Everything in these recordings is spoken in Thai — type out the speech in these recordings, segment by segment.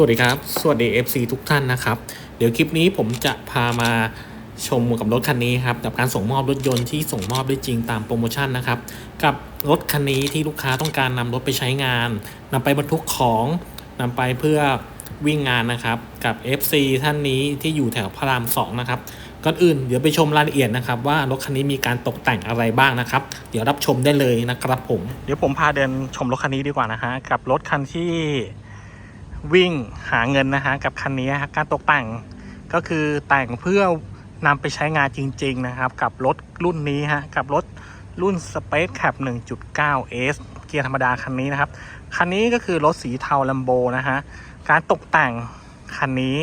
สวัสดีครับ สวัสดี FC ทุกท่านนะครับ เดี๋ยวคลิปนี้ผมจะพามาชมกับรถคันนี้ครับกับการส่งมอบรถยนต์ที่ส่งมอบได้จริงตามโปรโมชั่นนะครับ กับรถคันนี้ที่ลูกค้าต้องการนำรถไปใช้งานนำไปบรรทุกของนำไปเพื่อวิ่งงานนะครับกับ FC ท่านนี้ที่อยู่แถวพระราม2นะครับก่อนอื่นเดี๋ยวไปชมรายละเอียดนะครับว่ารถคันนี้มีการตกแต่งอะไรบ้างนะครับ เดี๋ยวรับชมได้เลยนะครับผมเดี๋ยวผมพาเดินชมรถคันนี้ดีกว่านะฮะกับรถคันที่ วิ่งหาเงินนะฮะกับคันนี้ฮะการตกแต่งก็คือแต่งเพื่อนำไปใช้งานจริง ๆ นะครับ กับรถรุ่นนี้ฮะกับรถรุ่น Space Cap 1.9 S เกียร์ธรรมดาคันนี้นะครับ คันนี้ก็คือรถสีเทาลัมโบนะฮะการตกแต่งคันนี้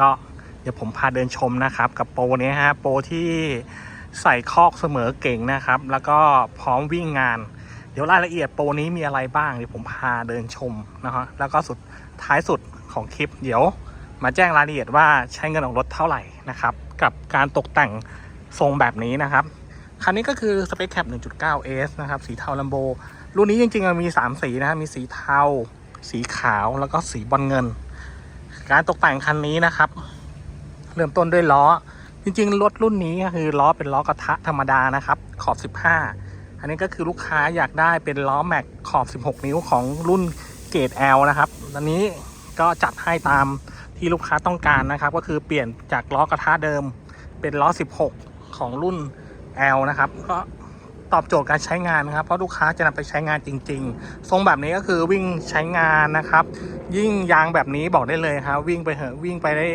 ก็เดี๋ยวผมพาเดินชมนะครับ กับโปรนี้ฮะโปรที่ใส่คอกเสมอเก่งนะครับ แล้วก็พร้อมวิ่งงาน เดี๋ยวรายละเอียดโปรนี้มีอะไรบ้างเดี๋ยวผมพาเดินชมนะฮะแล้วก็สุด ท้ายสุดของคลิป เดี๋ยวมาแจ้งรายละเอียดว่าใช้เงินออกรถเท่าไหร่นะครับ กับการตกแต่งทรงแบบนี้นะครับคันนี้ก็คือ Space Cap 1.9 S นะครับ สีเทาลัมโบ รุ่นนี้จริงๆมันมี 3 สีนะครับ มีสีเทา สีขาว แล้วก็สีบอลเงิน การตกแต่งคันนี้นะครับ เริ่มต้นด้วยล้อ จริงๆ รถรุ่นนี้ก็คือล้อเป็นล้อกระทะธรรมดานะครับ ขอบ 15 อันนี้ก็คือลูกค้าอยากได้เป็นล้อแม็กขอบ 16 นิ้วของรุ่น เกรด L นะครับอันนี้ก็จัดให้ตามที่ลูกค้าต้องการนะครับ ก็คือเปลี่ยนจากล้อกระทะเดิมเป็นล้อ 16 ของรุ่น L นะครับ ก็ตอบโจทย์การใช้งานนะครับ เพราะลูกค้าจะนำไปใช้งานจริง ๆ ทรงแบบนี้ก็คือวิ่งใช้งานนะครับ ยิ่งยางแบบนี้บอกได้เลยครับ วิ่งไปเหอะวิ่งไปได้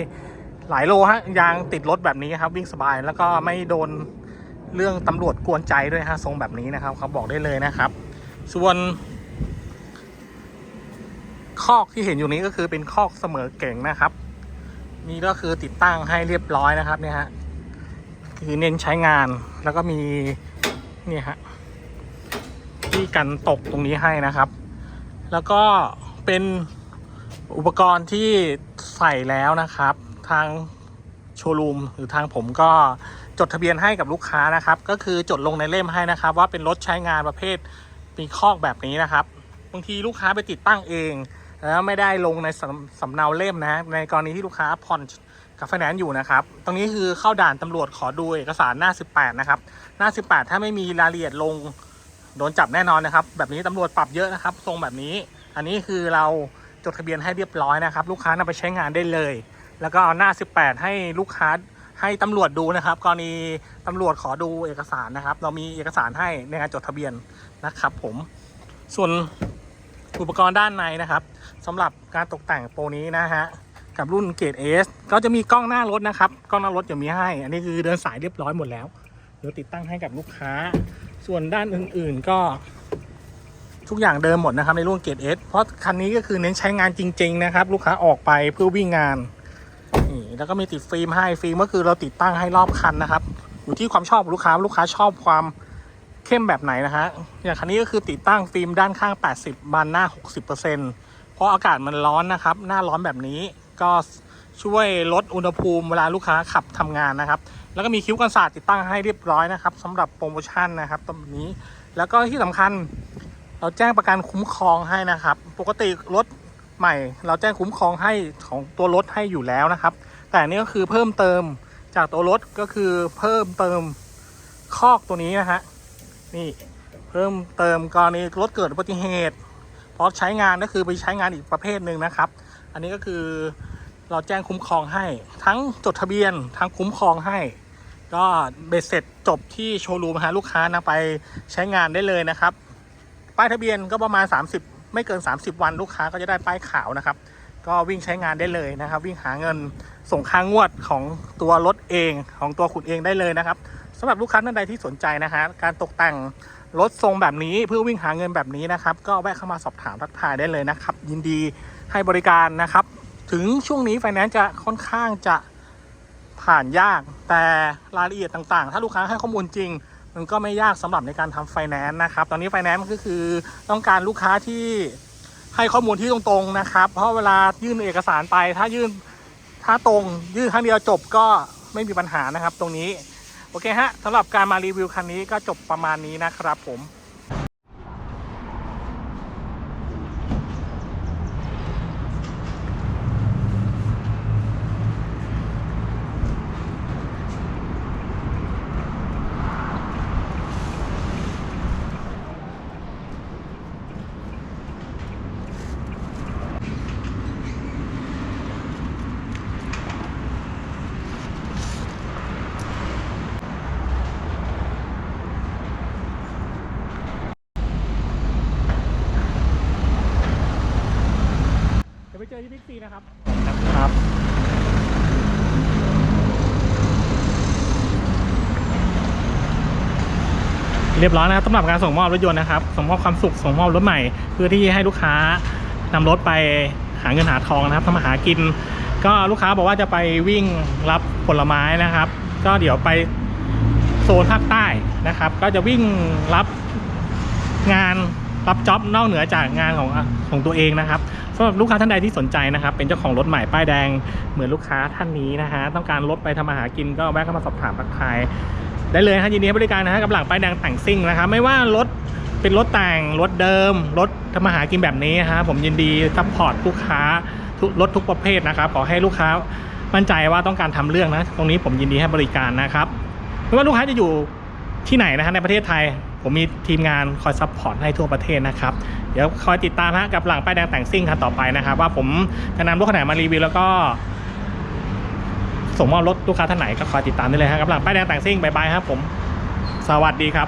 หลายโลฮะยางติดรถแบบนี้ครับ วิ่งสบายแล้วก็ไม่โดนเรื่องตำรวจกวนใจด้วยฮะทรงแบบนี้นะครับเขาบอกได้เลยนะครับ ส่วน คอกที่เห็นอยู่นี้ก็คือเป็นคอกเสมอเก่งนะครับ นี่ก็คือติดตั้งให้เรียบร้อยนะครับเนี่ยฮะคือเน้นใช้งานแล้วก็มีนี่ฮะที่กันตกตรงนี้ให้นะครับ แล้วก็เป็นอุปกรณ์ที่ใส่แล้วนะครับ ทางโชว์รูมหรือทางผมก็จดทะเบียนให้กับลูกค้านะครับ ก็คือจดลงในเล่มให้นะครับ ว่าเป็นรถใช้งานประเภทมีคอกแบบนี้นะครับบางทีลูกค้าไปติดตั้งเอง แล้วไม่ได้ลงในสำสำเนาเล่มนะในกรณีที่ลูกค้าผ่อนกับไฟแนนซ์อยู่นะครับ ตรงนี้คือเข้าด่านตำรวจขอดูเอกสารหน้า 18 นะครับ หน้า 18 ถ้าไม่มีรายละเอียดลงโดนจับแน่นอนนะครับ แบบนี้ตำรวจปรับเยอะนะครับ ทรงแบบนี้ อันนี้คือเราจดทะเบียนให้เรียบร้อยนะครับ ลูกค้านำไปใช้งานได้เลย แล้วก็เอาหน้า 18 ให้ลูกค้าให้ตำรวจดูนะครับ กรณีตำรวจขอดูเอกสารนะครับ เรามีเอกสารให้ในการจดทะเบียนนะครับ ผม ส่วน อุปกรณ์ด้านในนะครับสำหรับการตกแต่งโปรนี้นะฮะกับรุ่นเกรด S ก็จะมีกล้องหน้ารถนะครับ กล้องหน้ารถจะมีให้ อันนี้คือเดินสายเรียบร้อยหมดแล้วเดี๋ยวติดตั้งให้กับลูกค้า ส่วนด้านอื่นๆก็ ทุกอย่างเดิมหมดนะครับในรุ่นเกรด S เพราะคันนี้ก็คือเน้นใช้งานจริง ๆ นะครับ ลูกค้าออกไปเพื่อวิ่งงานนี่แล้วก็มีติดฟิล์มให้ฟิล์มก็คือเราติดตั้งให้รอบคันนะครับ อยู่ที่ความชอบลูกค้าลูกค้าชอบความ เข้มแบบไหนนะฮะอย่างคันนี้ก็คือติดตั้งฟิล์มด้านข้าง 80 บานหน้า 60%เพราะอากาศมันร้อนนะครับ หน้าร้อนแบบนี้ก็ช่วยลดอุณหภูมิเวลาลูกค้าขับทำงานนะครับ แล้วก็มีคิ้วกันศาสตร์ติดตั้งให้เรียบร้อยนะครับสำหรับโปรโมชั่นนะครับตรงนี้ แล้วก็ที่สำคัญเราแจ้งประกันคุ้มครองให้นะครับ ปกติรถใหม่ เราแจ้งคุ้มครองให้ของตัวรถให้อยู่แล้วนะครับ แต่นนี้ก็คือเพิ่มเติมจากตัวรถก็คือเพิ่มเติมคอกตัวนี้นะฮะ นี่เพิ่มเติมกรณีรถเกิดอุบัติเหตุเพราะใช้งานก็คือไปใช้งานอีกประเภทหนึ่งนะครับ อันนี้ก็คือเราแจ้งคุ้มครองให้ ทั้งจดทะเบียนทั้งคุ้มครองให้ ก็เบ็ดเสร็จจบที่โชว์รูมฮะลูกค้านะไปใช้งานได้เลยนะครับ ป้ายทะเบียนก็ประมาณ 30 ไม่เกิน 30 วันลูกค้าก็จะได้ป้ายขาวนะครับ ก็วิ่งใช้งานได้เลยนะครับ วิ่งหาเงินส่งค่างวดของตัวรถเองของตัวคุณเองได้เลยนะครับ สำหรับลูกค้าท่านใดที่สนใจนะฮะการตกแต่งรถทรงแบบนี้เพื่อวิ่งหาเงินแบบนี้นะครับ ก็แวะเข้ามาสอบถามทักทายได้เลยนะครับ ยินดีให้บริการนะครับ ถึงช่วงนี้ไฟแนนซ์จะค่อนข้างจะผ่านยาก แต่รายละเอียดต่างๆ ถ้าลูกค้าให้ข้อมูลจริง มันก็ไม่ยากสำหรับในการทำไฟแนนซ์นะครับ ตอนนี้ไฟแนนซ์ก็คือต้องการลูกค้าที่ให้ข้อมูลที่ตรงๆนะครับ เพราะเวลายื่นเอกสารไป ถ้ายื่นถ้าตรงยื่นครั้งเดียวจบก็ไม่มีปัญหานะครับ ตรงนี้ โอเคฮะสำหรับการมารีวิวคันนี้ก็จบประมาณนี้นะครับผม ที่บิ๊กซีนะครับครับ เรียบร้อยนะครับสำหรับการส่งมอบรถยนต์นะครับส่งมอบความสุขส่งมอบรถใหม่ เพื่อที่ให้ลูกค้านำรถไปหาเงินหาทองนะครับทำมาหากิน ก็ลูกค้าบอกว่าจะไปวิ่งรับผลไม้นะครับ ก็เดี๋ยวไปโซนภาคใต้นะครับ ก็จะวิ่งรับงานรับจ็อบนอกเหนือจากงานของของตัวเองนะครับสำหรับลูกค้าท่านใดที่สนใจนะครับ เป็นเจ้าของรถใหม่ป้ายแดงเหมือนลูกค้าท่านนี้นะฮะต้องการรถไปทำมาหากินก็แวะเข้ามาสอบถามทักทาย ได้เลยฮะยินดีให้บริการนะฮะกับหลังป้ายแดงแต่งซิ่งนะครับไม่ว่ารถเป็นรถแต่งรถเดิม รถทำมาหากินแบบนี้ฮะผมยินดีซัพพอร์ตลูกค้าทุกรถทุกประเภทนะครับขอให้ลูกค้ามั่นใจว่าต้องการทำเรื่องนะ ตรงนี้ผมยินดีให้บริการนะครับไม่ว่าลูกค้าจะอยู่ที่ไหนนะฮะในประเทศไทย ผมมีทีมงานคอยซัพพอร์ตให้ทั่วประเทศนะครับเดี๋ยวคอยติดตามฮะกับหลังป้ายแดงแต่งซิ่งคันต่อไปนะครับว่าผมจะนำรถคันไหนมารีวิวแล้วก็ ส่งมอบรถลูกค้าท่านไหนก็คอยติดตามได้เลยครับหลังป้ายแดงแต่งซิ่งบายบายครับผม สวัสดีครับ